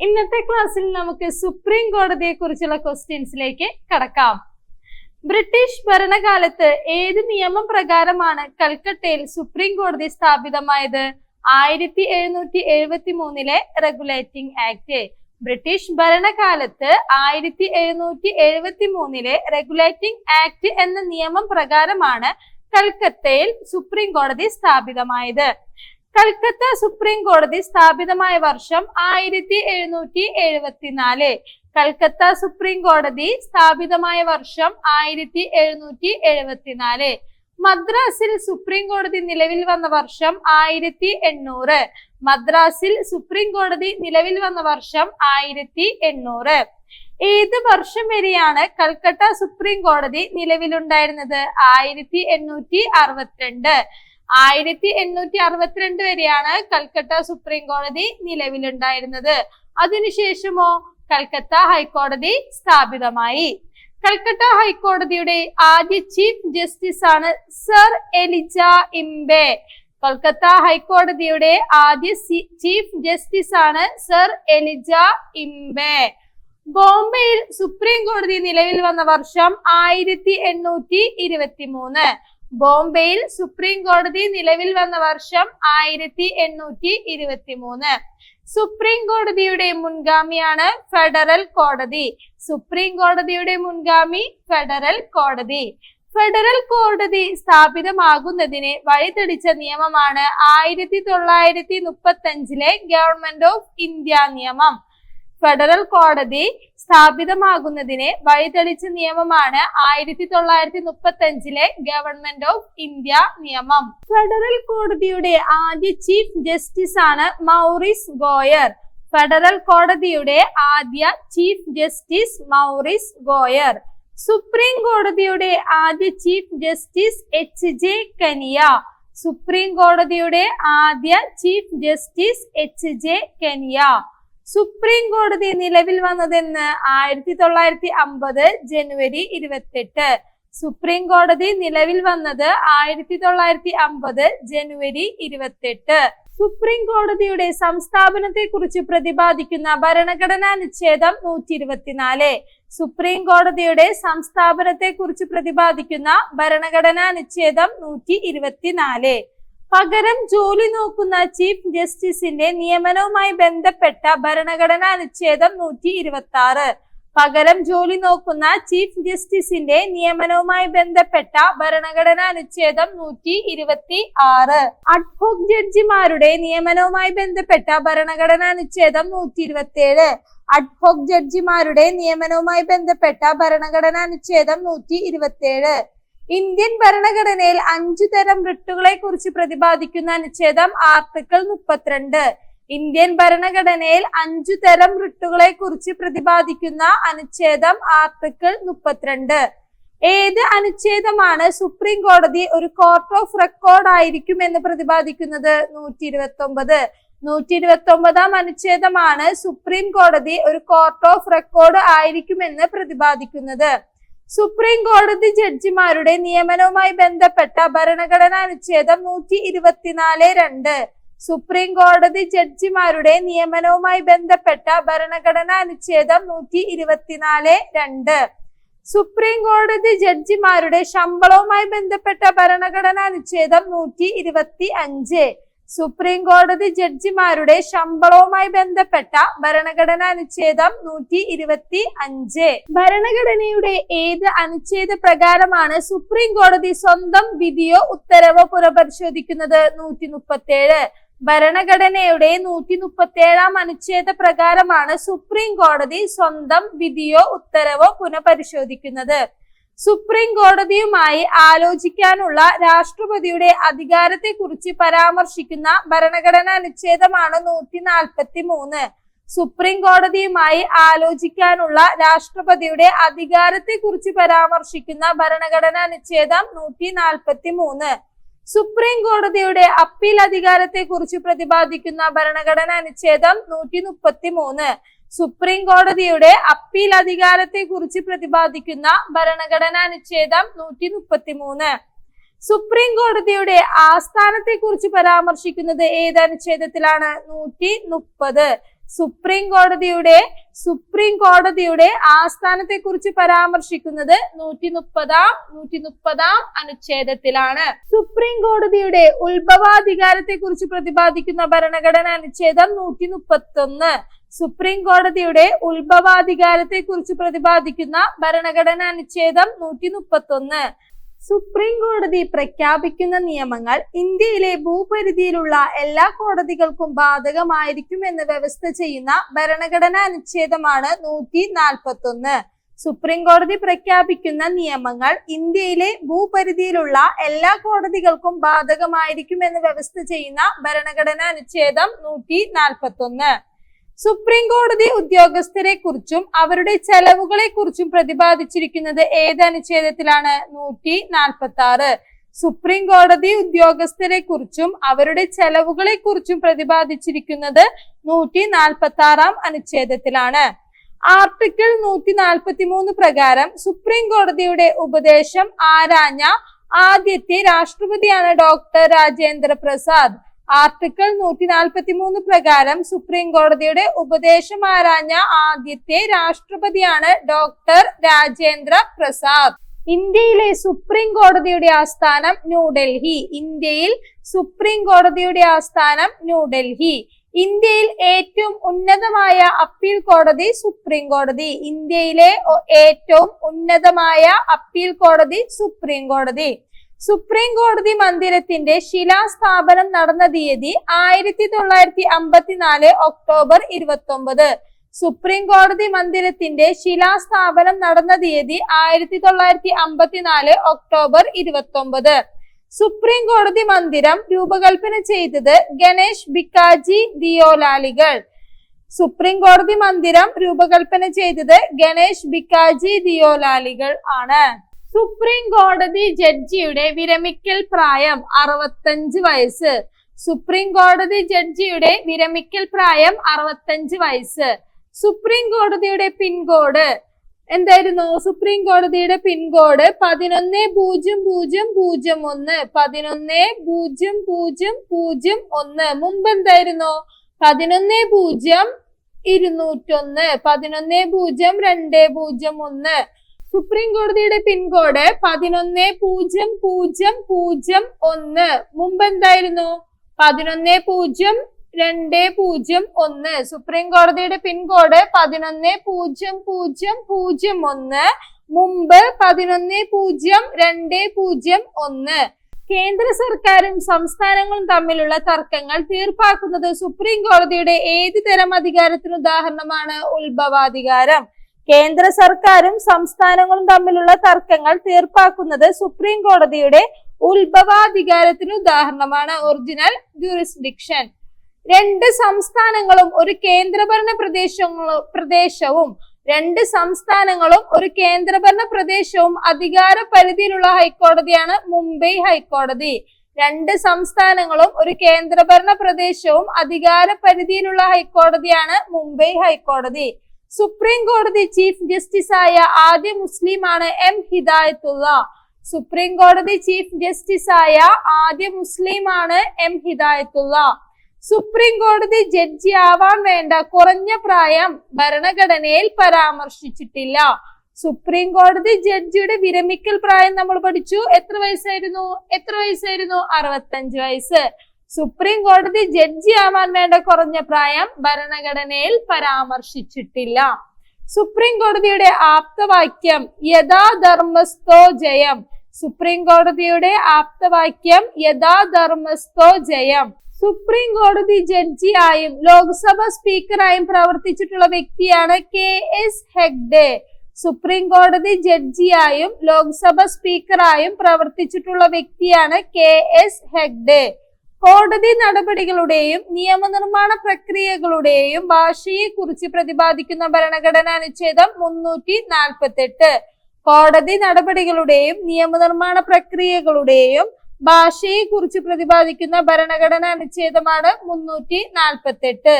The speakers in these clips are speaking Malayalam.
ഇന്നത്തെ ക്ലാസ്സിൽ നമുക്ക് സുപ്രീം കോടതിയെ കുറിച്ചുള്ള ക്വസ്റ്റ്യൻസിലേക്ക് കടക്കാം. ബ്രിട്ടീഷ് ഭരണകാലത്ത് ഏത് നിയമപ്രകാരമാണ് കൽക്കട്ടയിൽ സുപ്രീം കോടതി സ്ഥാപിതമായത്? ആയിരത്തി എഴുന്നൂറ്റി എഴുപത്തി മൂന്നിലെ റെഗുലേറ്റിംഗ് ആക്ട് ബ്രിട്ടീഷ് ഭരണകാലത്ത് ആയിരത്തി എഴുന്നൂറ്റി എഴുപത്തി മൂന്നിലെ റെഗുലേറ്റിംഗ് ആക്ട് എന്ന നിയമം പ്രകാരമാണ് കൽക്കത്തയിൽ സുപ്രീം കോടതി സ്ഥാപിതമായത്. കൽക്കത്ത സുപ്രീം കോടതി സ്ഥാപിതമായ വർഷം ആയിരത്തി എഴുന്നൂറ്റി എഴുപത്തിനാല്. കൽക്കത്ത സുപ്രീം കോടതി സ്ഥാപിതമായ വർഷം ആയിരത്തി എഴുന്നൂറ്റി എഴുപത്തിനാല്. മദ്രാസിൽ സുപ്രീം കോടതി നിലവിൽ വന്ന വർഷം ആയിരത്തി എണ്ണൂറ്. മദ്രാസിൽ സുപ്രീം കോടതി നിലവിൽ വന്ന വർഷം ആയിരത്തി എണ്ണൂറ്. ഏത് വർഷം വരെയാണ് കൽക്കട്ട സുപ്രീം കോടതി നിലവിലുണ്ടായിരുന്നത്? ആയിരത്തി എണ്ണൂറ്റി അറുപത്തിരണ്ട്. ആയിരത്തി എണ്ണൂറ്റി അറുപത്തിരണ്ട് വരെയാണ് കൽക്കട്ട സുപ്രീം കോടതി നിലവിലുണ്ടായിരുന്നത്. അതിനുശേഷമോ കൽക്കത്ത ഹൈക്കോടതി സ്ഥാപിതമായി. കൽക്കട്ട ഹൈക്കോടതിയുടെ ആദ്യ ചീഫ് ജസ്റ്റിസ് ആണ് സർ എലിജ ഇംബെ. കൊൽക്കത്ത ഹൈക്കോടതിയുടെ ആദ്യ ചീഫ് ജസ്റ്റിസ് ആണ് സർ എലിജ ഇംബെ. ബോംബെയിൽ സുപ്രീം കോടതി നിലവിൽ വന്ന വർഷം ആയിരത്തി എണ്ണൂറ്റി ഇരുപത്തി മൂന്ന് ബോംബെയിൽ സുപ്രീം കോടതി നിലവിൽ വന്ന വർഷം ആയിരത്തി എണ്ണൂറ്റി ഇരുപത്തി മൂന്ന് സുപ്രീം കോടതിയുടെ മുൻഗാമിയാണ് ഫെഡറൽ കോടതി. സുപ്രീം കോടതിയുടെ മുൻഗാമി ഫെഡറൽ കോടതി. ഫെഡറൽ കോടതി സ്ഥാപിതമാകുന്നതിന് വഴിതെളിച്ച നിയമമാണ് ആയിരത്തി തൊള്ളായിരത്തി മുപ്പത്തി അഞ്ചിലെ ഗവൺമെന്റ് ഓഫ് ഇന്ത്യ നിയമം. ഫെഡറൽ കോടതി സ്ഥാപിതമാകുന്നതിനെ വഴിതെളിച്ച നിയമമാണ് ആയിരത്തി തൊള്ളായിരത്തി മുപ്പത്തി അഞ്ചിലെ ഗവൺമെന്റ് ഓഫ് ഇന്ത്യ നിയമം. ഫെഡറൽ കോടതിയുടെ ആദ്യ ചീഫ് ജസ്റ്റിസ് ആണ് മൗറിസ് ഗോയർ. ഫെഡറൽ കോടതിയുടെ ആദ്യ chief justice Maurice Gwyer. Supreme കോടതിയുടെ ആദ്യ chief justice H J Kania. Supreme കോടതിയുടെ ആദ്യ chief justice H J Kania. Supreme കോടതി നിലവിൽ വന്നതെന്ന് ആയിരത്തി തൊള്ളായിരത്തി അമ്പത് ജനുവരി ഇരുപത്തെട്ട്. സുപ്രീം കോടതി നിലവിൽ വന്നത് ആയിരത്തി തൊള്ളായിരത്തി അമ്പത് ജനുവരി ഇരുപത്തെട്ട്. സുപ്രീം കോടതിയുടെ സംസ്ഥാപനത്തെ കുറിച്ച് പ്രതിപാദിക്കുന്ന ഭരണഘടനാ നിച്ഛേദം നൂറ്റി ഇരുപത്തിനാല് സുപ്രീം കോടതിയുടെ സംസ്ഥാപനത്തെ കുറിച്ച് പ്രതിപാദിക്കുന്ന ഭരണഘടനാ നിച്ഛേദം നൂറ്റി ഇരുപത്തിനാല് പകരം ജോലി നോക്കുന്ന ചീഫ് ജസ്റ്റിസിന്റെ നിയമനവുമായി ബന്ധപ്പെട്ട ഭരണഘടനാ അനുച്ഛേദം നൂറ്റി ഇരുപത്തി ആറ് പകരം ജോലി നോക്കുന്ന ചീഫ് ജസ്റ്റിസിന്റെ നിയമനവുമായി ബന്ധപ്പെട്ട ഭരണഘടനാ അനുച്ഛേദം നൂറ്റി ഇരുപത്തി ആറ് അഡ്ഹോക് ജഡ്ജിമാരുടെ നിയമനവുമായി ബന്ധപ്പെട്ട ഭരണഘടനാ അനുച്ഛേദം നൂറ്റി ഇരുപത്തി ഏഴ് അഡ്ഹോക് ജഡ്ജിമാരുടെ നിയമനവുമായി ബന്ധപ്പെട്ട ഭരണഘടനാ അനുച്ഛേദം നൂറ്റി ഇരുപത്തി ഏഴ് ഇന്ത്യൻ ഭരണഘടനയിൽ അഞ്ചു തരം റിട്ടുകളെ കുറിച്ച് പ്രതിപാദിക്കുന്ന അനുച്ഛേദം ആർട്ടിക്കിൾ മുപ്പത്തിരണ്ട്. ഇന്ത്യൻ ഭരണഘടനയിൽ അഞ്ചു തരം റിട്ടുകളെ കുറിച്ച് പ്രതിപാദിക്കുന്ന അനുച്ഛേദം ആർട്ടിക്കിൾ മുപ്പത്തിരണ്ട്. ഏത് അനുച്ഛേദമാണ് സുപ്രീം കോടതി ഒരു കോർട്ട് ഓഫ് റെക്കോർഡ് ആയിരിക്കും എന്ന് പ്രതിപാദിക്കുന്നത്? നൂറ്റി ഇരുപത്തി ഒമ്പത് നൂറ്റി ഇരുപത്തി ഒമ്പതാം അനുച്ഛേദമാണ് സുപ്രീം കോടതി ഒരു കോർട്ട് ഓഫ് റെക്കോർഡ് ആയിരിക്കുമെന്ന് പ്രതിപാദിക്കുന്നത്. സുപ്രീം കോടതി ജഡ്ജിമാരുടെ നിയമനവുമായി ബന്ധപ്പെട്ട ഭരണഘടനാ അനുച്ഛേദം നൂറ്റി ഇരുപത്തിനാല് രണ്ട്. സുപ്രീം കോടതി ജഡ്ജിമാരുടെ നിയമനവുമായി ബന്ധപ്പെട്ട ഭരണഘടനാ അനുച്ഛേദം നൂറ്റി ഇരുപത്തിനാല് രണ്ട്. സുപ്രീം കോടതി ജഡ്ജിമാരുടെ ശമ്പളവുമായി ബന്ധപ്പെട്ട ഭരണഘടനാ അനുച്ഛേദം നൂറ്റി ഇരുപത്തി അഞ്ച് സുപ്രീം കോടതി ജഡ്ജിമാരുടെ ശമ്പളവുമായി ബന്ധപ്പെട്ട ഭരണഘടനാ അനുച്ഛേദം നൂറ്റി ഇരുപത്തി അഞ്ച് ഭരണഘടനയുടെ ഏത് അനുച്ഛേദ പ്രകാരമാണ് സുപ്രീം കോടതി സ്വന്തം വിധിയോ ഉത്തരവോ പുനഃപരിശോധിക്കുന്നത്? നൂറ്റി മുപ്പത്തി ഏഴ് ഭരണഘടനയുടെ നൂറ്റി മുപ്പത്തി ഏഴാം അനുച്ഛേദ പ്രകാരമാണ് സുപ്രീം കോടതി സ്വന്തം വിധിയോ ഉത്തരവോ പുനഃപരിശോധിക്കുന്നത്? സുപ്രീം കോടതിയുമായി ആലോചിക്കാനുള്ള രാഷ്ട്രപതിയുടെ അധികാരത്തെ കുറിച്ച് പരാമർശിക്കുന്ന ഭരണഘടനാ അനുച്ഛേദമാണ് നൂറ്റി നാൽപ്പത്തി മൂന്ന് സുപ്രീം കോടതിയുമായി ആലോചിക്കാനുള്ള രാഷ്ട്രപതിയുടെ അധികാരത്തെ കുറിച്ച് പരാമർശിക്കുന്ന ഭരണഘടനാ അനുച്ഛേദം നൂറ്റി നാൽപ്പത്തി മൂന്ന് സുപ്രീം കോടതിയുടെ അപ്പീൽ അധികാരത്തെ കുറിച്ച് പ്രതിപാദിക്കുന്ന ഭരണഘടനാ അനുച്ഛേദം നൂറ്റി മുപ്പത്തി മൂന്ന് സുപ്രീം കോടതിയുടെ അപ്പീൽ അധികാരത്തെ കുറിച്ച് പ്രതിപാദിക്കുന്ന ഭരണഘടനാ അനുച്ഛേദം നൂറ്റി മുപ്പത്തി മൂന്ന് സുപ്രീം കോടതിയുടെ ആസ്ഥാനത്തെ കുറിച്ച് പരാമർശിക്കുന്നത് ഏത് അനുച്ഛേദത്തിലാണ്? നൂറ്റി മുപ്പത് സുപ്രീം കോടതിയുടെ സുപ്രീം കോടതിയുടെ ആസ്ഥാനത്തെ കുറിച്ച് പരാമർശിക്കുന്നത് നൂറ്റി മുപ്പതാം നൂറ്റി മുപ്പതാം അനുച്ഛേദത്തിലാണ്. സുപ്രീം കോടതിയുടെ ഉത്ഭവാധികാരത്തെ കുറിച്ച് പ്രതിപാദിക്കുന്ന ഭരണഘടന അനുച്ഛേദം നൂറ്റി മുപ്പത്തി ഒന്ന് സുപ്രീം കോടതിയുടെ ഉത്ഭവാധികാരത്തെ കുറിച്ച് പ്രതിപാദിക്കുന്ന ഭരണഘടന അനുച്ഛേദം നൂറ്റി മുപ്പത്തി ഒന്ന് സുപ്രീം കോടതി പ്രഖ്യാപിക്കുന്ന നിയമങ്ങൾ ഇന്ത്യയിലെ ഭൂപരിധിയിലുള്ള എല്ലാ കോടതികൾക്കും ബാധകമായിരിക്കും എന്ന് വ്യവസ്ഥ ചെയ്യുന്ന ഭരണഘടനാ അനുച്ഛേദമാണ് നൂറ്റി നാൽപ്പത്തി ഒന്ന് സുപ്രീം കോടതി പ്രഖ്യാപിക്കുന്ന നിയമങ്ങൾ ഇന്ത്യയിലെ ഭൂപരിധിയിലുള്ള എല്ലാ കോടതികൾക്കും ബാധകമായിരിക്കും എന്ന് വ്യവസ്ഥ ചെയ്യുന്ന ഭരണഘടനാ അനുച്ഛേദം നൂറ്റി നാൽപ്പത്തി ഒന്ന് സുപ്രീം കോടതി ഉദ്യോഗസ്ഥരെ കുറിച്ചും അവരുടെ ചെലവുകളെ കുറിച്ചും പ്രതിപാദിച്ചിരിക്കുന്നത് ഏത് അനുച്ഛേദത്തിലാണ്? നൂറ്റി നാൽപ്പത്തി ആറ് സുപ്രീം കോടതി ഉദ്യോഗസ്ഥരെ കുറിച്ചും അവരുടെ ചെലവുകളെ കുറിച്ചും പ്രതിപാദിച്ചിരിക്കുന്നത് നൂറ്റി നാൽപ്പത്തി ആറാം അനുച്ഛേദത്തിലാണ്. ആർട്ടിക്കിൾ നൂറ്റി നാൽപ്പത്തി മൂന്ന് പ്രകാരം സുപ്രീം കോടതിയുടെ ഉപദേശം ആരാഞ്ഞ ആദ്യത്തെ രാഷ്ട്രപതിയാണ് ഡോക്ടർ രാജേന്ദ്ര പ്രസാദ്. ആർട്ടിക്കിൾ നൂറ്റി നാൽപ്പത്തി മൂന്ന് പ്രകാരം സുപ്രീം കോടതിയുടെ ഉപദേശം ആരാഞ്ഞ ആദ്യത്തെ രാഷ്ട്രപതിയാണ് ഡോക്ടർ രാജേന്ദ്ര പ്രസാദ്. ഇന്ത്യയിലെ സുപ്രീം കോടതിയുടെ ആസ്ഥാനം ന്യൂഡൽഹി ഇന്ത്യയിൽ സുപ്രീം കോടതിയുടെ ആസ്ഥാനം ന്യൂഡൽഹി ഇന്ത്യയിൽ ഏറ്റവും ഉന്നതമായ അപ്പീൽ കോടതി സുപ്രീം കോടതി. ഇന്ത്യയിലെ ഏറ്റവും ഉന്നതമായ അപ്പീൽ കോടതി സുപ്രീം കോടതി. സുപ്രീം കോടതി മന്ദിരത്തിന്റെ ശിലാസ്ഥാപനം നടന്ന തീയതി ആയിരത്തി തൊള്ളായിരത്തി അമ്പത്തിനാല് ഒക്ടോബർ ഇരുപത്തി ഒമ്പത് സുപ്രീം കോടതി മന്ദിരത്തിന്റെ ശിലാസ്ഥാപനം നടന്ന തീയതി ആയിരത്തി തൊള്ളായിരത്തി അമ്പത്തിനാല് ഒക്ടോബർ ഇരുപത്തി ഒമ്പത് സുപ്രീം കോടതി മന്ദിരം രൂപകൽപ്പന ചെയ്തത് ഗണേഷ് ബിക്കാജി ദിയോലാലികൾ. സുപ്രീം കോടതി മന്ദിരം രൂപകൽപ്പന ചെയ്തത് ഗണേഷ് ബിക്കാജി ദിയോലാലികൾ ആണ്. സുപ്രീം കോടതി ജഡ്ജിയുടെ വിരമിക്കൽ പ്രായം അറുപത്തഞ്ച് വയസ്സ്. സുപ്രീം കോടതി ജഡ്ജിയുടെ വിരമിക്കൽ പ്രായം അറുപത്തഞ്ച് വയസ്സ്. സുപ്രീം കോടതിയുടെ പിൻകോഡ് എന്തായിരുന്നു? സുപ്രീം കോടതിയുടെ പിൻകോഡ് പതിനൊന്ന് പൂജ്യം പൂജ്യം പൂജ്യം ഒന്ന്. പതിനൊന്ന് പൂജ്യം പൂജ്യം പൂജ്യം ഒന്ന്. മുമ്പ് എന്തായിരുന്നു? പതിനൊന്ന് പൂജ്യം ഇരുന്നൂറ്റൊന്ന്. പതിനൊന്ന് പൂജ്യം രണ്ട് പൂജ്യം ഒന്ന്. സുപ്രീം കോടതിയുടെ പിൻകോഡ് പതിനൊന്ന് പൂജ്യം പൂജ്യം പൂജ്യം ഒന്ന്. മുമ്പ് എന്തായിരുന്നു? പതിനൊന്ന് പൂജ്യം രണ്ട് പൂജ്യം ഒന്ന്. സുപ്രീം കോടതിയുടെ പിൻകോഡ് പതിനൊന്ന് പൂജ്യം പൂജ്യം പൂജ്യം ഒന്ന്. മുമ്പ് പതിനൊന്ന് പൂജ്യം രണ്ട് പൂജ്യം ഒന്ന്. കേന്ദ്ര സർക്കാരും സംസ്ഥാനങ്ങളും തമ്മിലുള്ള തർക്കങ്ങൾ തീർപ്പാക്കുന്നത് സുപ്രീം കോടതിയുടെ ഏത് തരം അധികാരത്തിന് ഉദാഹരണമാണ്? ഉത്ഭവാധികാരം. കേന്ദ്ര സർക്കാരും സംസ്ഥാനങ്ങളും തമ്മിലുള്ള തർക്കങ്ങൾ തീർപ്പാക്കുന്നത് സുപ്രീം കോടതിയുടെ ഉത്ഭവാധികാരത്തിന് ഉദാഹരണമാണ് ഒറിജിനൽ ജൂറിസ്ഡിക്ഷൻ. രണ്ട് സംസ്ഥാനങ്ങളും ഒരു കേന്ദ്രഭരണ പ്രദേശങ്ങളും പ്രദേശവും രണ്ട് സംസ്ഥാനങ്ങളും ഒരു കേന്ദ്രഭരണ പ്രദേശവും അധികാര പരിധിയിലുള്ള ഹൈക്കോടതിയാണ് മുംബൈ ഹൈക്കോടതി. രണ്ട് സംസ്ഥാനങ്ങളും ഒരു കേന്ദ്രഭരണ പ്രദേശവും അധികാര പരിധിയിലുള്ള ഹൈക്കോടതിയാണ് മുംബൈ ഹൈക്കോടതി. സുപ്രീം കോടതി ചീഫ് ജസ്റ്റിസ് ആയ ആദ്യ മുസ്ലിമാണ് എം ഹിദായത്തുള്ള. സുപ്രീം കോടതി ചീഫ് ജസ്റ്റിസ് ആയ ആദ്യ മുസ്ലിമാണ് എം ഹിദായത്തുള്ള. സുപ്രീം കോടതി ജഡ്ജി ആവാൻ വേണ്ട കുറഞ്ഞ പ്രായം ഭരണഘടനയിൽ പരാമർശിച്ചിട്ടില്ല. സുപ്രീം കോടതി ജഡ്ജിയുടെ വിരമിക്കൽ പ്രായം നമ്മൾ പഠിച്ചു. എത്ര വയസ്സായിരുന്നു? എത്ര വയസ്സായിരുന്നു? അറുപത്തഞ്ച് വയസ്സ്. സുപ്രീം കോടതി ജഡ്ജി ആവാൻ വേണ്ട കുറഞ്ഞ പ്രായം ഭരണഘടനയിൽ പരാമർശിച്ചിട്ടില്ല. സുപ്രീം കോടതിയുടെ ആപ്തവാക്യം യഥാധർമ്മസ്ഥോ ജയം. സുപ്രീം കോടതിയുടെ ആപ്തവാക്യം യഥാധർമ്മസ്ഥോ ജയം. സുപ്രീം കോടതി ജഡ്ജിയായും ലോക്സഭ സ്പീക്കറായും പ്രവർത്തിച്ചിട്ടുള്ള വ്യക്തിയാണ് കെ എസ് ഹെഗ്ഡെ. സുപ്രീം കോടതി ജഡ്ജിയായും ലോക്സഭ സ്പീക്കറായും പ്രവർത്തിച്ചിട്ടുള്ള വ്യക്തിയാണ് കെ എസ് ഹെഗ്ഡെ. കോടതി നടപടികളുടെയും നിയമനിർമ്മാണ പ്രക്രിയകളുടെയും ഭാഷയെ കുറിച്ച് പ്രതിപാദിക്കുന്ന ഭരണഘടനാ അനുച്ഛേദം മുന്നൂറ്റി നാൽപ്പത്തെട്ട് കോടതി നടപടികളുടെയും നിയമനിർമ്മാണ പ്രക്രിയകളുടെയും ഭാഷയെ കുറിച്ച് പ്രതിപാദിക്കുന്ന ഭരണഘടനാ അനുച്ഛേദമാണ് മുന്നൂറ്റി നാൽപ്പത്തെട്ട്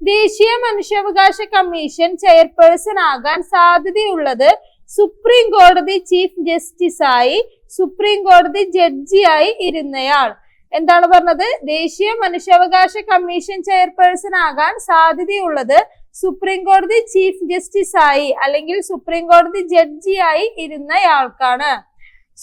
ദേശീയ മനുഷ്യാവകാശ കമ്മീഷൻ ചെയർപേഴ്സൺ ആകാൻ സാധ്യതയുള്ളത് സുപ്രീം കോടതി ചീഫ് ജസ്റ്റിസായി സുപ്രീം കോടതി ജഡ്ജിയായി ഇരുന്നയാൾ. എന്താണ് പറഞ്ഞത്? ദേശീയ മനുഷ്യാവകാശ കമ്മീഷൻ ചെയർപേഴ്സൺ ആകാൻ സാധ്യതയുള്ളത് സുപ്രീം കോടതി ചീഫ് ജസ്റ്റിസ് ആയി അല്ലെങ്കിൽ സുപ്രീം കോടതി ജഡ്ജിയായി ഇരുന്നയാൾക്കാണ്.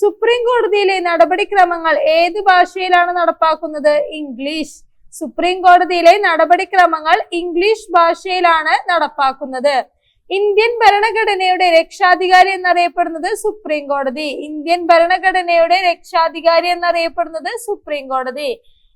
സുപ്രീം കോടതിയിലെ നടപടിക്രമങ്ങൾ ഏത് ഭാഷയിലാണ് നടപ്പാക്കുന്നത്? ഇംഗ്ലീഷ്. സുപ്രീം കോടതിയിലെ നടപടിക്രമങ്ങൾ ഇംഗ്ലീഷ് ഭാഷയിലാണ് നടപ്പാക്കുന്നത്. ഇന്ത്യൻ ഭരണഘടനയുടെ രക്ഷാധികാരി എന്നറിയപ്പെടുന്നത് സുപ്രീം കോടതി. ഇന്ത്യൻ ഭരണഘടനയുടെ രക്ഷാധികാരി എന്നറിയപ്പെടുന്നത് സുപ്രീം കോടതി.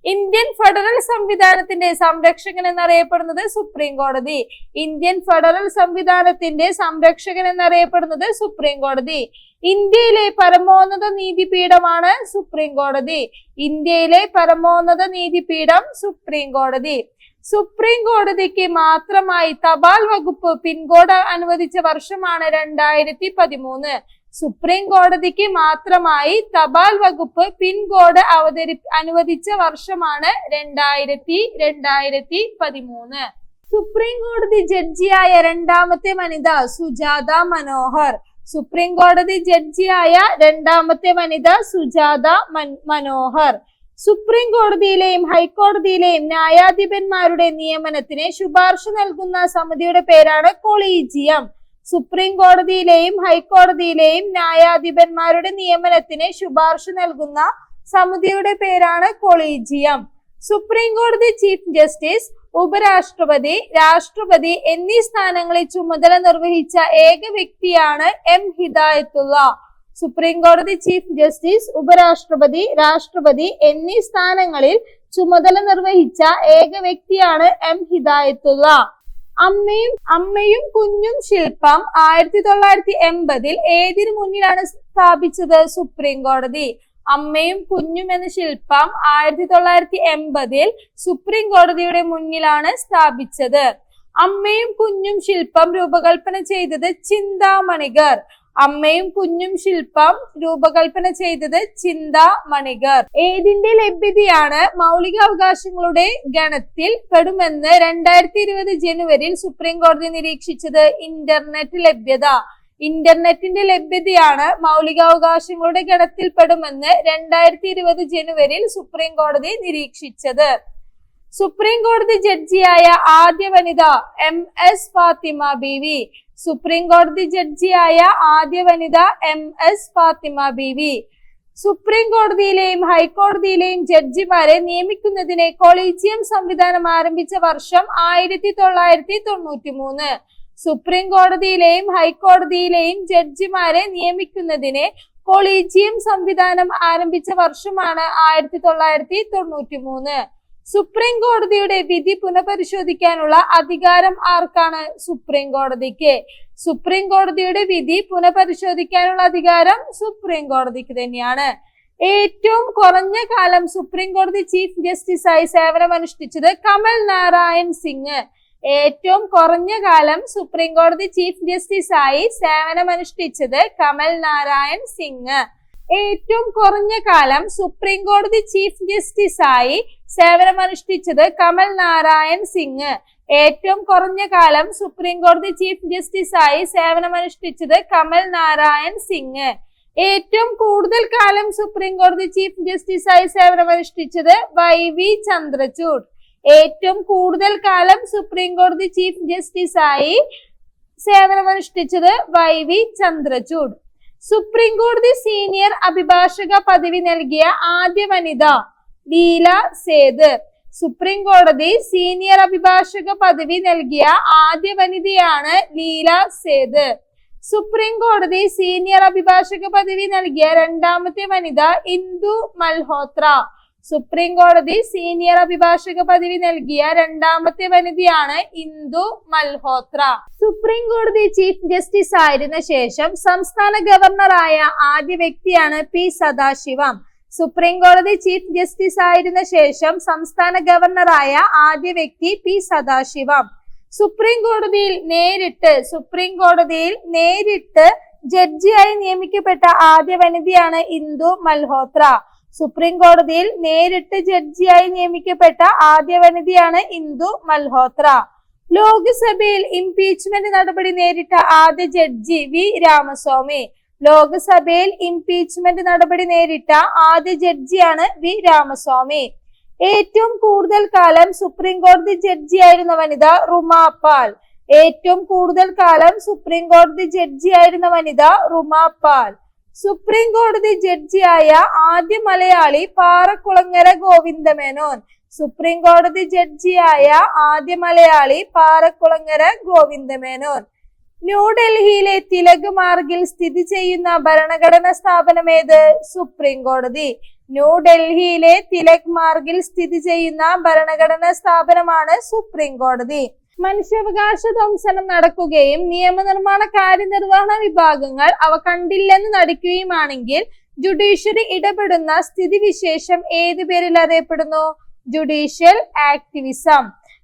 ഇന്ത്യൻ ഫെഡറൽ സംവിധാനത്തിന്റെ സംരക്ഷകൻ എന്നറിയപ്പെടുന്നത് സുപ്രീം കോടതി. ഇന്ത്യൻ ഫെഡറൽ സംവിധാനത്തിന്റെ സംരക്ഷകൻ എന്നറിയപ്പെടുന്നത് സുപ്രീം കോടതി. ഇന്ത്യയിലെ പരമോന്നത നീതിപീഠമാണ് സുപ്രീം കോടതി. ഇന്ത്യയിലെ പരമോന്നത നീതിപീഠം സുപ്രീം കോടതി. സുപ്രീം കോടതിക്ക് മാത്രമായി തപാൽ വകുപ്പ് പിൻകോഡ് അനുവദിച്ച വർഷമാണ് രണ്ടായിരത്തി പതിമൂന്ന് സുപ്രീം കോടതിക്ക് മാത്രമായി തപാൽ വകുപ്പ് പിൻകോഡ് അവതരി അനുവദിച്ച വർഷമാണ് രണ്ടായിരത്തി രണ്ടായിരത്തി പതിമൂന്ന് സുപ്രീം കോടതി ജഡ്ജിയായ രണ്ടാമത്തെ വനിത സുജാത മനോഹർ. സുപ്രീം കോടതി ജഡ്ജിയായ രണ്ടാമത്തെ വനിത സുജാത മനോഹർ. സുപ്രീം കോടതിയിലെയും ഹൈക്കോടതിയിലെയും ന്യായാധിപന്മാരുടെ നിയമനത്തിന് ശുപാർശ നൽകുന്ന സമിതിയുടെ പേരാണ് കൊളീജിയം. സുപ്രീം കോടതിയിലെയും ഹൈക്കോടതിയിലെയും ന്യായാധിപന്മാരുടെ നിയമനത്തിന് ശുപാർശ നൽകുന്ന സമിതിയുടെ പേരാണ് കൊളീജിയം. സുപ്രീം കോടതി ചീഫ് ജസ്റ്റിസ് ഉപരാഷ്ട്രപതി രാഷ്ട്രപതി എന്നീ സ്ഥാനങ്ങളിൽ ചുമതല നിർവഹിച്ച ഏക വ്യക്തിയാണ് എം ഹിദായത്തുള്ള. സുപ്രീം കോടതി ചീഫ് ജസ്റ്റിസ് ഉപരാഷ്ട്രപതി രാഷ്ട്രപതി എന്നീ സ്ഥാനങ്ങളിൽ ചുമതല നിർവഹിച്ച ഏക വ്യക്തിയാണ് എം ഹിദായത്തുള്ള. അമ്മയും അമ്മയും കുഞ്ഞും ശില്പം ആയിരത്തി തൊള്ളായിരത്തി എൺപതിൽ ഏതിനു മുന്നിലാണ് സ്ഥാപിച്ചത് സുപ്രീം കോടതി? അമ്മയും കുഞ്ഞും എന്ന ശില്പം ആയിരത്തി തൊള്ളായിരത്തി എൺപതിൽ സുപ്രീം കോടതിയുടെ മുന്നിലാണ് സ്ഥാപിച്ചത്. അമ്മയും കുഞ്ഞും ശില്പം രൂപകൽപ്പന ചെയ്തത് ചിന്താമണികർ. അമ്മയും കുഞ്ഞും ശില്പം രൂപകൽപ്പന ചെയ്തത് ചിന്ത മണികർ. ഏതിന്റെ ലഭ്യതയാണ് മൗലികാവകാശങ്ങളുടെ ഗണത്തിൽ പെടുമെന്ന് രണ്ടായിരത്തി ഇരുപത് ജനുവരിയിൽ സുപ്രീം കോടതി നിരീക്ഷിച്ചത് ഇന്റർനെറ്റ് ലഭ്യത. ഇന്റർനെറ്റിന്റെ ലഭ്യതയാണ് മൗലികാവകാശങ്ങളുടെ ഗണത്തിൽ പെടുമെന്ന് രണ്ടായിരത്തി ഇരുപത് ജനുവരിയിൽ സുപ്രീം കോടതി നിരീക്ഷിച്ചത്. സുപ്രീം കോടതി ജഡ്ജിയായ ആദ്യ വനിത M S Fathima Beevi supreme കോടതി ജഡ്ജിയായ ആദ്യ വനിത M S Fathima Beevi. Supreme കോടതിയിലെയും ഹൈക്കോടതിയിലെയും ജഡ്ജിമാരെ നിയമിക്കുന്നതിന് കൊളീജിയം സംവിധാനം ആരംഭിച്ച വർഷം ആയിരത്തി തൊള്ളായിരത്തി തൊണ്ണൂറ്റി മൂന്ന് സുപ്രീം കോടതിയിലെയും ഹൈക്കോടതിയിലെയും ജഡ്ജിമാരെ നിയമിക്കുന്നതിന് കൊളീജിയം സംവിധാനം ആരംഭിച്ച വർഷമാണ് ആയിരത്തി തൊള്ളായിരത്തി തൊണ്ണൂറ്റി മൂന്ന് സുപ്രീം കോടതിയുടെ വിധി പുനഃപരിശോധിക്കാനുള്ള അധികാരം ആർക്കാണ്? സുപ്രീം കോടതിക്ക് സുപ്രീം കോടതിയുടെ വിധി പുനഃപരിശോധിക്കാനുള്ള അധികാരം സുപ്രീം കോടതിക്ക് തന്നെയാണ്. ഏറ്റവും കുറഞ്ഞ കാലം സുപ്രീം കോടതി ചീഫ് ജസ്റ്റിസായി സേവനമനുഷ്ഠിച്ചത് കമൽ നാരായൺ സിംഗ്. ഏറ്റവും കുറഞ്ഞ കാലം സുപ്രീം കോടതി ചീഫ് ജസ്റ്റിസായി സേവനമനുഷ്ഠിച്ചത് കമൽ നാരായൺ സിംഗ്. ഏറ്റവും കുറഞ്ഞ കാലം സുപ്രീം കോടതി ചീഫ് ജസ്റ്റിസ് ആയി സേവനമനുഷ്ഠിച്ചത് കമൽ നാരായൺ സിംഗ്. ഏറ്റവും കുറഞ്ഞ കാലം സുപ്രീം കോടതി ചീഫ് ജസ്റ്റിസ് ആയി സേവനമനുഷ്ഠിച്ചത് കമൽ നാരായൺ സിംഗ്. ഏറ്റവും കൂടുതൽ കാലം സുപ്രീം കോടതി ചീഫ് ജസ്റ്റിസ് ആയി സേവനമനുഷ്ഠിച്ചത് വൈ വി ചന്ദ്രചൂഡ്. ഏറ്റവും കൂടുതൽ കാലം സുപ്രീം കോടതി ചീഫ് ജസ്റ്റിസ് ആയി സേവനമനുഷ്ഠിച്ചത് വൈ വി ചന്ദ്രചൂഡ്. സുപ്രീം കോടതി സീനിയർ അഭിഭാഷക പദവി നൽകിയ ആദ്യ വനിത ലീല സേത്. സുപ്രീം കോടതി സീനിയർ അഭിഭാഷക പദവി നൽകിയ ആദ്യ വനിതയാണ് ലീല സേത്. സുപ്രീം കോടതി സീനിയർ അഭിഭാഷക പദവി നൽകിയ രണ്ടാമത്തെ വനിത ഇന്ദു മൽഹോത്ര. സുപ്രീം കോടതി സീനിയർ അഭിഭാഷക പദവി നൽകിയ രണ്ടാമത്തെ വനിതയാണ് ഇന്ദു മൽഹോത്ര. സുപ്രീം കോടതി ചീഫ് ജസ്റ്റിസ് ആയിരുന്ന ശേഷം സംസ്ഥാന ഗവർണറായ ആദ്യ വ്യക്തിയാണ് പി സദാശിവം. സുപ്രീം കോടതി ചീഫ് ജസ്റ്റിസ് ആയിരുന്ന ശേഷം സംസ്ഥാന ഗവർണറായ ആദ്യ വ്യക്തി പി സദാശിവം. സുപ്രീം കോടതിയിൽ നേരിട്ട് സുപ്രീം കോടതിയിൽ നേരിട്ട് ജഡ്ജിയായി നിയമിക്കപ്പെട്ട ആദ്യ വനിതയാണ് ഇന്ദു മൽഹോത്ര. സുപ്രീം കോടതിയിൽ നേരിട്ട് ജഡ്ജിയായി നിയമിക്കപ്പെട്ട ആദ്യ വനിതയാണ് ഇന്ദു മൽഹോത്ര. ലോക്സഭയിൽ ഇംപീച്ച്മെന്റ് നടപടി നേരിട്ട ആദ്യ ജഡ്ജി വി രാമസ്വാമി. ലോക്സഭയിൽ ഇംപീച്ച്മെന്റ് നടപടി നേരിട്ട ആദ്യ ജഡ്ജിയാണ് വി രാമസ്വാമി. ഏറ്റവും കൂടുതൽ കാലം സുപ്രീം കോടതി ജഡ്ജിയായിരുന്ന വനിത റുമാ പാൽ. ഏറ്റവും കൂടുതൽ കാലം സുപ്രീം കോടതി ജഡ്ജിയായിരുന്ന വനിത റുമാ പാൽ. സുപ്രീം കോടതി ജഡ്ജിയായ ആദ്യ മലയാളി പാറക്കുളങ്ങര ഗോവിന്ദമേനോൻ. സുപ്രീം കോടതി ജഡ്ജിയായ ആദ്യ മലയാളി പാറക്കുളങ്ങര ഗോവിന്ദമേനോൻ. ന്യൂഡൽഹിയിലെ തിലക് മാർഗിൽ സ്ഥിതി ചെയ്യുന്ന ഭരണഘടന സ്ഥാപനം ഏത്? സുപ്രീം കോടതി. ന്യൂഡൽഹിയിലെ തിലക് മാർഗിൽ സ്ഥിതി ചെയ്യുന്ന ഭരണഘടന സ്ഥാപനമാണ് സുപ്രീം കോടതി. മനുഷ്യാവകാശ ധ്വംസനം നടക്കുകയും നിയമനിർമ്മാണ കാര്യനിർവഹണ വിഭാഗങ്ങൾ അവ കണ്ടില്ലെന്ന് നടിക്കുകയുമാണെങ്കിൽ ജുഡീഷ്യറി ഇടപെടുന്ന സ്ഥിതിവിശേഷം ഏത് പേരിൽ അറിയപ്പെടുന്നു? Judicial activism.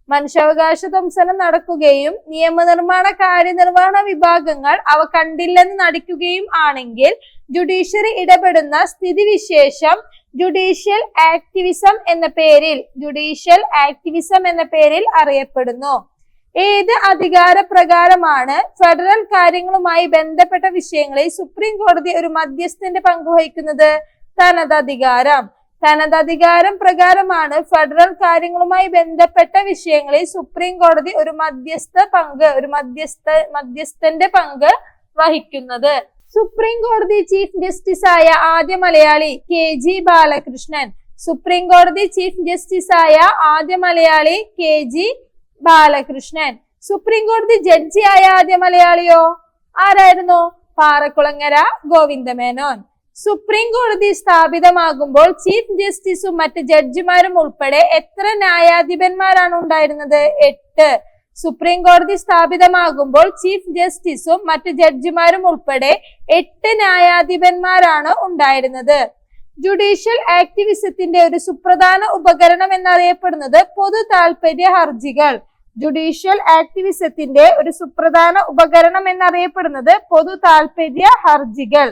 മനുഷ്യാവകാശ ധ്വംസനം നടക്കുകയും നിയമനിർമ്മാണ കാര്യനിർവഹണ വിഭാഗങ്ങൾ അവ കണ്ടില്ലെന്ന് നടിക്കുകയും ആണെങ്കിൽ ജുഡീഷ്യറി ഇടപെടുന്ന സ്ഥിതിവിശേഷം ജുഡീഷ്യൽ ആക്ടിവിസം എന്ന പേരിൽ ജുഡീഷ്യൽ ആക്ടിവിസം എന്ന പേരിൽ അറിയപ്പെടുന്നു. ഏത് അധികാര പ്രകാരമാണ് ഫെഡറൽ കാര്യങ്ങളുമായി ബന്ധപ്പെട്ട വിഷയങ്ങളിൽ സുപ്രീം കോടതി ഒരു മധ്യസ്ഥന്റെ പങ്ക് വഹിക്കുന്നത്? തനതധികാരം. തനതധികാരം പ്രകാരമാണ് ഫെഡറൽ കാര്യങ്ങളുമായി ബന്ധപ്പെട്ട വിഷയങ്ങളിൽ സുപ്രീം കോടതി ഒരു മധ്യസ്ഥ പങ്ക് ഒരു മധ്യസ്ഥ മധ്യസ്ഥന്റെ പങ്ക് വഹിക്കുന്നത്. സുപ്രീം കോടതി ചീഫ് ജസ്റ്റിസ് ആയ ആദ്യ Malayali K G Balakrishnan. Supreme കോടതി ചീഫ് ജസ്റ്റിസ് ആയ ആദ്യ Malayali K G Balakrishnan. Supreme കോടതി ജഡ്ജിയായ ആദ്യ മലയാളിയോ? ആരായിരുന്നു? പാറക്കുളങ്ങര ഗോവിന്ദമേനോൻ. സുപ്രീം കോടതി സ്ഥാപിതമാകുമ്പോൾ ചീഫ് ജസ്റ്റിസും മറ്റ് ജഡ്ജിമാരും ഉൾപ്പെടെ എത്ര ന്യായാധിപന്മാരാണ് ഉണ്ടായിരുന്നത്? എട്ട്. സുപ്രീം കോടതി സ്ഥാപിതമാകുമ്പോൾ ചീഫ് ജസ്റ്റിസും മറ്റ് ജഡ്ജിമാരും ഉൾപ്പെടെ എട്ട് ന്യായാധിപന്മാരാണ് ഉണ്ടായിരുന്നത്. ജുഡീഷ്യൽ ആക്ടിവിസത്തിന്റെ ഒരു സുപ്രധാന ഉപകരണം എന്നറിയപ്പെടുന്നത് പൊതു താൽപര്യ ഹർജികൾ. ജുഡീഷ്യൽ ആക്ടിവിസത്തിന്റെ ഒരു സുപ്രധാന ഉപകരണം എന്നറിയപ്പെടുന്നത് പൊതു താൽപര്യ ഹർജികൾ.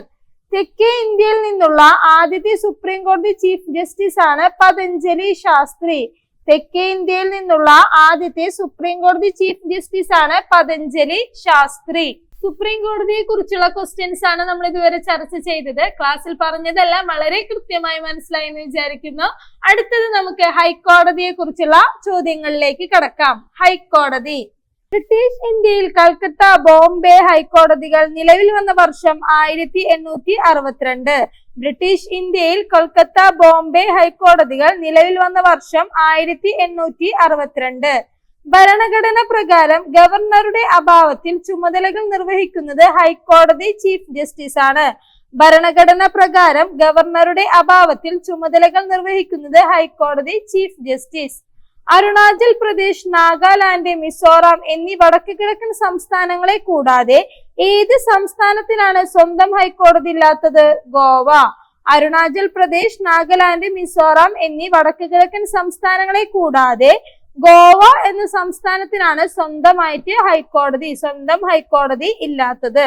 തെക്കേ ഇന്ത്യയിൽ നിന്നുള്ള ആദ്യത്തെ സുപ്രീം കോടതി ചീഫ് ജസ്റ്റിസ് ആണ് പതഞ്ജലി ശാസ്ത്രി. തെക്കേ ഇന്ത്യയിൽ നിന്നുള്ള ആദ്യത്തെ സുപ്രീം കോടതി ചീഫ് ജസ്റ്റിസ് ആണ് പതഞ്ജലി ശാസ്ത്രി. സുപ്രീം കോടതിയെ കുറിച്ചുള്ള ക്വസ്റ്റ്യൻസ് ആണ് നമ്മൾ ഇതുവരെ ചർച്ച ചെയ്തത്. ക്ലാസ്സിൽ പറഞ്ഞതെല്ലാം വളരെ കൃത്യമായി മനസ്സിലായി എന്ന് വിചാരിക്കുന്നു. അടുത്തത് നമുക്ക് ഹൈക്കോടതിയെ കുറിച്ചുള്ള ചോദ്യങ്ങളിലേക്ക് കടക്കാം. ഹൈക്കോടതി ബ്രിട്ടീഷ് ഇന്ത്യയിൽ കൽക്കത്ത ബോംബെ ഹൈക്കോടതികൾ നിലവിൽ വന്ന വർഷം ആയിരത്തി എണ്ണൂറ്റി അറുപത്തിരണ്ട് ബ്രിട്ടീഷ് ഇന്ത്യയിൽ കൊൽക്കത്ത ബോംബെ ഹൈക്കോടതികൾ നിലവിൽ വന്ന വർഷം ആയിരത്തി എണ്ണൂറ്റി അറുപത്തിരണ്ട് ഭരണഘടന പ്രകാരം ഗവർണറുടെ അഭാവത്തിൽ ചുമതലകൾ നിർവഹിക്കുന്നത് ഹൈക്കോടതി ചീഫ് ജസ്റ്റിസ് ആണ്. ഭരണഘടന പ്രകാരം ഗവർണറുടെ അഭാവത്തിൽ ചുമതലകൾ നിർവഹിക്കുന്നത് ഹൈക്കോടതി ചീഫ് ജസ്റ്റിസ്. അരുണാചൽ പ്രദേശ് നാഗാലാൻഡ് മിസോറാം എന്നീ വടക്ക് കിഴക്കൻ സംസ്ഥാനങ്ങളെ കൂടാതെ ഏത് സംസ്ഥാനത്തിനാണ് സ്വന്തം ഹൈക്കോടതി ഇല്ലാത്തത്? ഗോവ. അരുണാചൽ പ്രദേശ് നാഗാലാൻഡ് മിസോറാം എന്നീ വടക്ക് കിഴക്കൻ സംസ്ഥാനങ്ങളെ കൂടാതെ ഗോവ എന്ന സംസ്ഥാനത്തിനാണ് സ്വന്തമായിട്ട് ഹൈക്കോടതി സ്വന്തം ഹൈക്കോടതി ഇല്ലാത്തത്.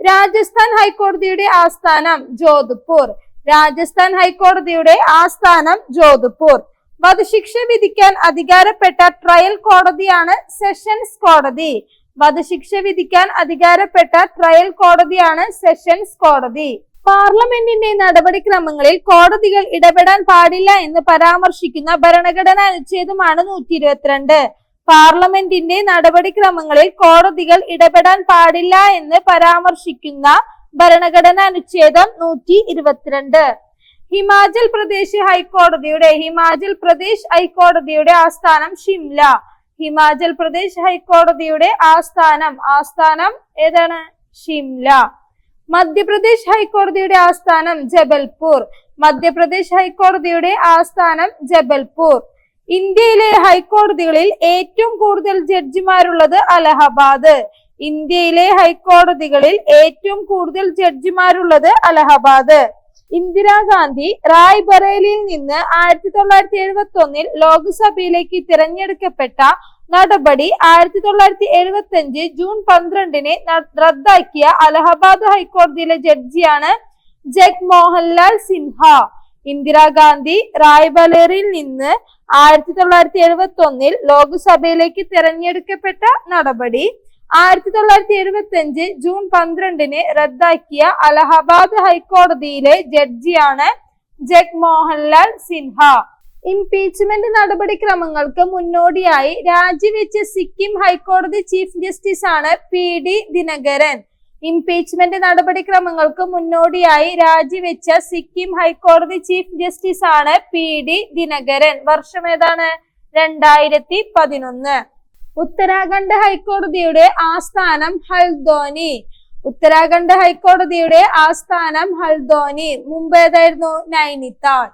രാജസ്ഥാൻ ഹൈക്കോടതിയുടെ ആസ്ഥാനം ജോധ്പൂർ. രാജസ്ഥാൻ ഹൈക്കോടതിയുടെ ആസ്ഥാനം ജോധ്പൂർ. വധശിക്ഷ വിധിക്കാൻ അധികാരപ്പെട്ട ട്രയൽ കോടതിയാണ് സെഷൻസ് കോടതി. വധശിക്ഷ വിധിക്കാൻ അധികാരപ്പെട്ട ട്രയൽ കോടതിയാണ് സെഷൻസ് കോടതി. പാർലമെന്റിന്റെ നടപടിക്രമങ്ങളിൽ കോടതികൾ ഇടപെടാൻ പാടില്ല എന്ന് പരാമർശിക്കുന്ന ഭരണഘടനാ അനുച്ഛേദമാണ് നൂറ്റി ഇരുപത്തിരണ്ട് പാർലമെന്റിന്റെ നടപടിക്രമങ്ങളിൽ കോടതികൾ ഇടപെടാൻ പാടില്ല എന്ന് പരാമർശിക്കുന്ന ഭരണഘടനാ അനുച്ഛേദം നൂറ്റി ഇരുപത്തിരണ്ട് ഹിമാചൽ പ്രദേശ് ഹൈക്കോടതിയുടെ ഹിമാചൽ പ്രദേശ് ഹൈക്കോടതിയുടെ ആസ്ഥാനം ഷിംല. ഹിമാചൽ പ്രദേശ് ഹൈക്കോടതിയുടെ ആസ്ഥാനം ആസ്ഥാനം ഏതാണ്? ഷിംല. മധ്യപ്രദേശ് ഹൈക്കോടതിയുടെ ആസ്ഥാനം ജബൽപൂർ. മധ്യപ്രദേശ് ഹൈക്കോടതിയുടെ ആസ്ഥാനം ജബൽപൂർ. ഇന്ത്യയിലെ ഹൈക്കോടതികളിൽ ഏറ്റവും കൂടുതൽ ജഡ്ജിമാരുള്ളത് അലഹബാദ്. ഇന്ത്യയിലെ ഹൈക്കോടതികളിൽ ഏറ്റവും കൂടുതൽ ജഡ്ജിമാരുള്ളത് അലഹബാദ്. ഇന്ദിരാഗാന്ധി റായ് ബറേലിയിൽ നിന്ന് ആയിരത്തി തൊള്ളായിരത്തി എഴുപത്തി ഒന്നിൽ ലോക്സഭയിലേക്ക് തിരഞ്ഞെടുക്കപ്പെട്ട നടപടി ആയിരത്തി തൊള്ളായിരത്തി എഴുപത്തി അഞ്ച് ജൂൺ പന്ത്രണ്ടിന് റദ്ദാക്കിയ അലഹബാദ് ഹൈക്കോടതിയിലെ ജഡ്ജിയാണ് ജഗ്മോഹൻലാൽ സിൻഹ. ഇന്ദിരാഗാന്ധി റായ്ബലേറിൽ നിന്ന് ആയിരത്തി തൊള്ളായിരത്തി എഴുപത്തി ഒന്നിൽ ലോക്സഭയിലേക്ക് തിരഞ്ഞെടുക്കപ്പെട്ട നടപടി ആയിരത്തി തൊള്ളായിരത്തി എഴുപത്തി അഞ്ച് ജൂൺ പന്ത്രണ്ടിന് റദ്ദാക്കിയ അലഹബാദ് ഹൈക്കോടതിയിലെ ജഡ്ജിയാണ് ജഗ്മോഹൻലാൽ സിൻഹ. ഇംപീച്ച്മെന്റ് നടപടിക്രമങ്ങൾക്ക് മുന്നോടിയായി രാജിവെച്ച സിക്കിം ഹൈക്കോടതി ചീഫ് ജസ്റ്റിസ് ആണ് പി ഡി ദിനകരൻ. ഇംപീച്ച്മെന്റ് നടപടിക്രമങ്ങൾക്ക് മുന്നോടിയായി രാജിവെച്ച സിക്കിം ഹൈക്കോടതി ചീഫ് ജസ്റ്റിസ് ആണ് പി ഡി ദിനകരൻ. വർഷം ഏതാണ്? രണ്ടായിരത്തി പതിനൊന്ന് ഉത്തരാഖണ്ഡ് ഹൈക്കോടതിയുടെ ആസ്ഥാനം ഹൽദോനി ഉത്തരാഖണ്ഡ് ഹൈക്കോടതിയുടെ ആസ്ഥാനം ഹൽദോനി മുമ്പ് ഏതായിരുന്നു? നൈനിത്താൾ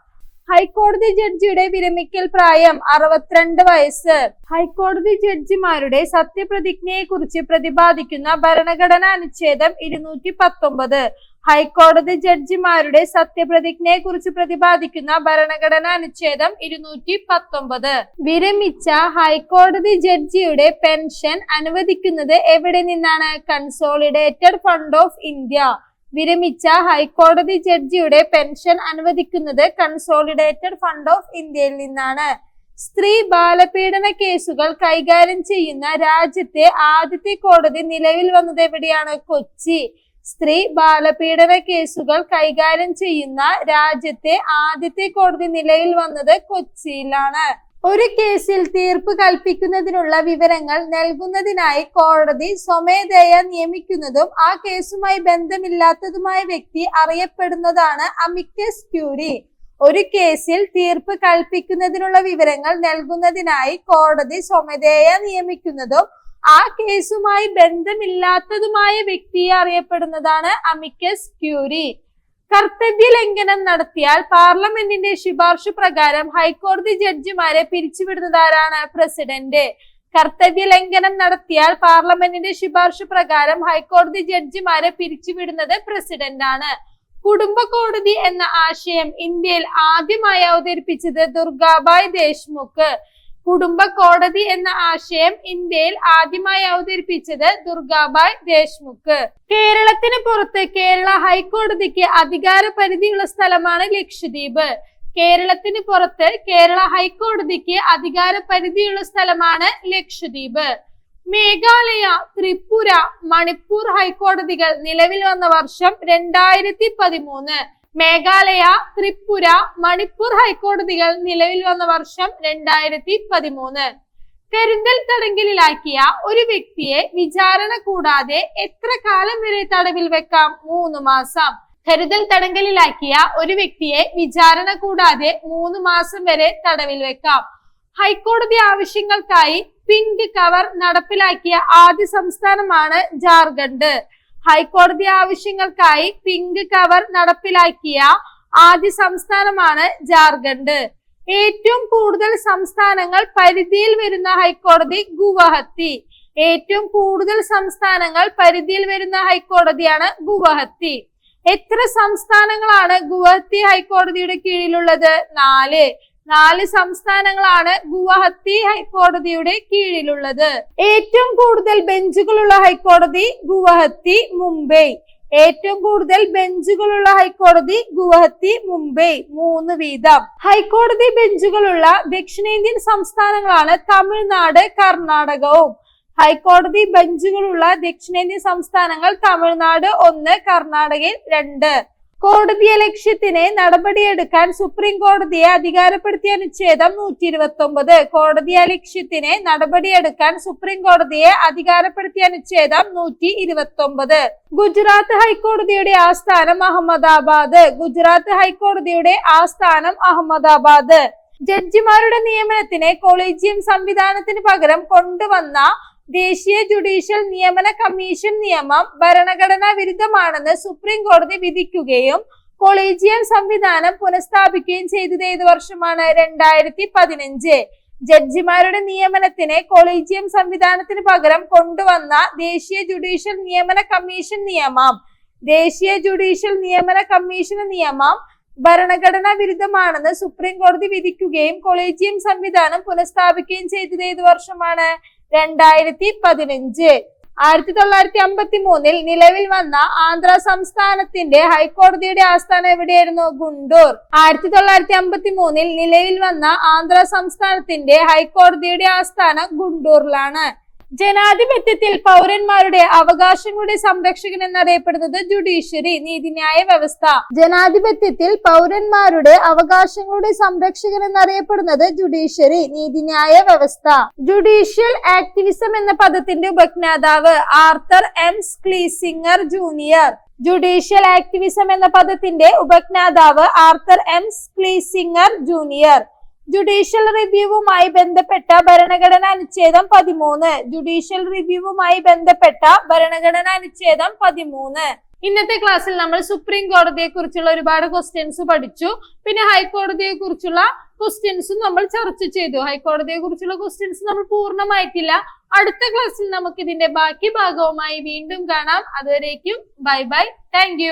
ഹൈക്കോടതി ജഡ്ജിയുടെ വിരമിക്കൽ പ്രായം അറുപത്തിരണ്ട് വയസ്സ്. ഹൈക്കോടതി ജഡ്ജിമാരുടെ സത്യപ്രതിജ്ഞയെ കുറിച്ച് പ്രതിപാദിക്കുന്ന ഭരണഘടനാ അനുച്ഛേദം ഇരുന്നൂറ്റി പത്തൊമ്പത് ഹൈക്കോടതി ജഡ്ജിമാരുടെ സത്യപ്രതിജ്ഞയെ കുറിച്ച് പ്രതിപാദിക്കുന്ന ഭരണഘടനാ അനുച്ഛേദം ഇരുന്നൂറ്റി പത്തൊമ്പത് വിരമിച്ച ഹൈക്കോടതി ജഡ്ജിയുടെ പെൻഷൻ അനുവദിക്കുന്നത് എവിടെ നിന്നാണ്? Consolidated fund of India. വിരമിച്ച ഹൈക്കോടതി ജഡ്ജിയുടെ പെൻഷൻ അനുവദിക്കുന്നത് കൺസോളിഡേറ്റഡ് ഫണ്ട് ഓഫ് ഇന്ത്യയിൽ നിന്നാണ്. സ്ത്രീ ബാലപീഡന കേസുകൾ കൈകാര്യം ചെയ്യുന്ന രാജ്യത്തെ ആദ്യത്തെ കോടതി നിലവിൽ വന്നത് എവിടെയാണ്? കൊച്ചി. സ്ത്രീ ബാലപീഡന കേസുകൾ കൈകാര്യം ചെയ്യുന്ന രാജ്യത്തെ ആദ്യത്തെ കോടതി നിലവിൽ വന്നത് കൊച്ചിയിലാണ്. ഒരു കേസിൽ തീർപ്പ് കൽപ്പിക്കുന്നതിനുള്ള വിവരങ്ങൾ നൽകുന്നതിനായി കോടതി സ്വമേധയ നിയമിക്കുന്നതും ആ കേസുമായി ബന്ധമില്ലാത്തതുമായ വ്യക്തി അറിയപ്പെടുന്നതാണ് അമിക്കസ് ക്യൂരി. ഒരു കേസിൽ തീർപ്പ് കൽപ്പിക്കുന്നതിനുള്ള വിവരങ്ങൾ നൽകുന്നതിനായി കോടതി സ്വമേധയ നിയമിക്കുന്നതും ആ കേസുമായി ബന്ധമില്ലാത്തതുമായ വ്യക്തിയെ അറിയപ്പെടുന്നതാണ് അമിക്കസ് ക്യൂരി. കർത്തവ്യ ലംഘനം നടത്തിയാൽ പാർലമെന്റിന്റെ ശുപാർശ പ്രകാരം ഹൈക്കോടതി ജഡ്ജിമാരെ പിരിച്ചുവിടുന്നതാരാണ് പ്രസിഡന്റ്. കർത്തവ്യ ലംഘനം നടത്തിയാൽ പാർലമെന്റിന്റെ ശുപാർശ പ്രകാരം ഹൈക്കോടതി ജഡ്ജിമാരെ പിരിച്ചുവിടുന്നത് പ്രസിഡന്റ് ആണ് കുടുംബ കോടതി എന്ന ആശയം ഇന്ത്യയിൽ ആദ്യമായി അവതരിപ്പിച്ചത് ദുർഗാബായ് ദേശ്മുഖ്. കുടുംബ കോടതി എന്ന ആശയം ഇന്ത്യയിൽ ആദ്യമായി അവതരിപ്പിച്ചത് ദുർഗാബായ് ദേശ്മുഖ്. കേരളത്തിന് പുറത്ത് കേരള ഹൈക്കോടതിക്ക് അധികാര പരിധിയുള്ള സ്ഥലമാണ് ലക്ഷദ്വീപ്. കേരളത്തിന് പുറത്ത് കേരള ഹൈക്കോടതിക്ക് അധികാര പരിധിയുള്ള സ്ഥലമാണ് ലക്ഷദ്വീപ്. മേഘാലയ ത്രിപുര മണിപ്പൂർ ഹൈക്കോടതികൾ നിലവിൽ വന്ന വർഷം രണ്ടായിരത്തി പതിമൂന്ന്. മേഘാലയ ത്രിപുര മണിപ്പൂർ ഹൈക്കോടതികൾ നിലവിൽ വന്ന വർഷം രണ്ടായിരത്തി പതിമൂന്ന് കരുതൽ തടങ്കലിലാക്കിയ ഒരു വ്യക്തിയെ വിചാരണ കൂടാതെ എത്ര കാലം വരെ തടവിൽ വെക്കാം? മൂന്ന് മാസം. കരുതൽ തടങ്കലിലാക്കിയ ഒരു വ്യക്തിയെ വിചാരണ കൂടാതെ മൂന്ന് മാസം വരെ തടവിൽ വെക്കാം. ഹൈക്കോടതി ആവശ്യങ്ങൾക്കായി പിങ്ക് കവർ നടപ്പിലാക്കിയ ആദ്യ സംസ്ഥാനമാണ് ജാർഖണ്ഡ്. ഹൈക്കോടതി ആവശ്യങ്ങൾക്കായി പിങ്ക് കവർ നടപ്പിലാക്കിയ ആദ്യ സംസ്ഥാനമാണ് ജാർഖണ്ഡ്. ഏറ്റവും കൂടുതൽ സംസ്ഥാനങ്ങൾ പരിധിയിൽ വരുന്ന ഹൈക്കോടതി ഗുവാഹത്തി. ഏറ്റവും കൂടുതൽ സംസ്ഥാനങ്ങൾ പരിധിയിൽ വരുന്ന ഹൈക്കോടതിയാണ് ഗുവാഹത്തി. എത്ര സംസ്ഥാനങ്ങളാണ് ഗുവാഹത്തി ഹൈക്കോടതിയുടെ കീഴിലുള്ളത്? നാല്. നാല് സംസ്ഥാനങ്ങളാണ് ഗുവാഹത്തി ഹൈക്കോടതിയുടെ കീഴിലുള്ളത്. ഏറ്റവും കൂടുതൽ ബെഞ്ചുകളുള്ള ഹൈക്കോടതി ഗുവാഹത്തി മുംബൈ. ഏറ്റവും കൂടുതൽ ബെഞ്ചുകളുള്ള ഹൈക്കോടതി ഗുവാഹത്തി മുംബൈ. മൂന്ന് വീതം. ഹൈക്കോടതി ബെഞ്ചുകളുള്ള ദക്ഷിണേന്ത്യൻ സംസ്ഥാനങ്ങളാണ് തമിഴ്നാട് കർണാടകവും. ഹൈക്കോടതി ബെഞ്ചുകളുള്ള ദക്ഷിണേന്ത്യൻ സംസ്ഥാനങ്ങൾ തമിഴ്നാട് ഒന്ന് കർണാടകയിൽ രണ്ട്. കോടതി ലക്ഷ്യത്തിന് നടപടിയെടുക്കാൻ സുപ്രീം കോടതിയെ അധികാരപ്പെടുത്തിയ അനുച്ഛേദം നൂറ്റി ഇരുപത്തി ഒമ്പത് കോടതിയെ ലക്ഷ്യത്തിന് നടപടിയെടുക്കാൻ സുപ്രീം കോടതിയെ അധികാരപ്പെടുത്തിയ അനുച്ഛേദം നൂറ്റി ഇരുപത്തി ഒമ്പത് ഗുജറാത്ത് ഹൈക്കോടതിയുടെ ആസ്ഥാനം അഹമ്മദാബാദ്. ഗുജറാത്ത് ഹൈക്കോടതിയുടെ ആസ്ഥാനം അഹമ്മദാബാദ്. ജഡ്ജിമാരുടെ നിയമനത്തിന് കൊളീജിയം സംവിധാനത്തിന് പകരം കൊണ്ടുവന്ന ദേശീയ ജുഡീഷ്യൽ നിയമന കമ്മീഷൻ നിയമം ഭരണഘടനാ വിരുദ്ധമാണെന്ന് സുപ്രീം കോടതി വിധിക്കുകയും കൊളീജിയം സംവിധാനം പുനഃസ്ഥാപിക്കുകയും ചെയ്തത് ഏത് വർഷമാണ്? രണ്ടായിരത്തി പതിനഞ്ച്. ജഡ്ജിമാരുടെ നിയമനത്തിന് കൊളീജിയം സംവിധാനത്തിന് പകരം കൊണ്ടുവന്ന ദേശീയ ജുഡീഷ്യൽ നിയമന കമ്മീഷൻ നിയമം. ദേശീയ ജുഡീഷ്യൽ നിയമന കമ്മീഷൻ നിയമം ഭരണഘടനാ വിരുദ്ധമാണെന്ന് സുപ്രീം കോടതി വിധിക്കുകയും കൊളീജിയം സംവിധാനം പുനഃസ്ഥാപിക്കുകയും ചെയ്തത് ഏത് വർഷമാണ്? രണ്ടായിരത്തി പതിനഞ്ച് ആയിരത്തി തൊള്ളായിരത്തി അമ്പത്തി മൂന്നിൽ നിലവിൽ വന്ന ആന്ധ്ര സംസ്ഥാനത്തിന്റെ ഹൈക്കോടതിയുടെ ആസ്ഥാനം എവിടെയായിരുന്നു? ഗുണ്ടൂർ. ആയിരത്തി തൊള്ളായിരത്തി അമ്പത്തി മൂന്നിൽ നിലവിൽ വന്ന ആന്ധ്ര സംസ്ഥാനത്തിന്റെ ഹൈക്കോടതിയുടെ ആസ്ഥാനം ഗുണ്ടൂറിലാണ്. ജനാധിപത്യത്തിൽ പൗരന്മാരുടെ അവകാശങ്ങളുടെ സംരക്ഷകൻ എന്നറിയപ്പെടുന്നത് ജുഡീഷ്യറി നീതിന്യായ വ്യവസ്ഥ. ജനാധിപത്യത്തിൽ പൗരന്മാരുടെ അവകാശങ്ങളുടെ സംരക്ഷകൻ എന്നറിയപ്പെടുന്നത് ജുഡീഷ്യറി നീതിന്യായ വ്യവസ്ഥ. ജുഡീഷ്യൽ ആക്ടിവിസം എന്ന പദത്തിന്റെ ഉപജ്ഞാതാവ് Arthur M. Schlesinger junior. Judicial activism എന്ന പദത്തിന്റെ ഉപജ്ഞാതാവ് Arthur M. Schlesinger junior. Judicial റിവ്യൂവുമായി ബന്ധപ്പെട്ട ഭരണഘടന അനുച്ഛേദം പതിമൂന്ന്. ജുഡീഷ്യൽ റിവ്യൂവുമായി ബന്ധപ്പെട്ട ഭരണഘടന അനുച്ഛേദം പതിമൂന്ന്. ഇന്നത്തെ ക്ലാസ്സിൽ നമ്മൾ സുപ്രീം കോടതിയെ കുറിച്ചുള്ള ഒരുപാട് ക്വസ്റ്റ്യൻസ് പഠിച്ചു. പിന്നെ ഹൈക്കോടതിയെ കുറിച്ചുള്ള ക്വസ്റ്റ്യൻസും നമ്മൾ ചർച്ച ചെയ്തു. ഹൈക്കോടതിയെ കുറിച്ചുള്ള ക്വസ്റ്റ്യൻസ് നമ്മൾ പൂർണമായിട്ടില്ല. അടുത്ത ക്ലാസ്സിൽ നമുക്ക് ഇതിന്റെ ബാക്കി ഭാഗവുമായി വീണ്ടും കാണാം. അതുവരേക്കും bye bye. Thank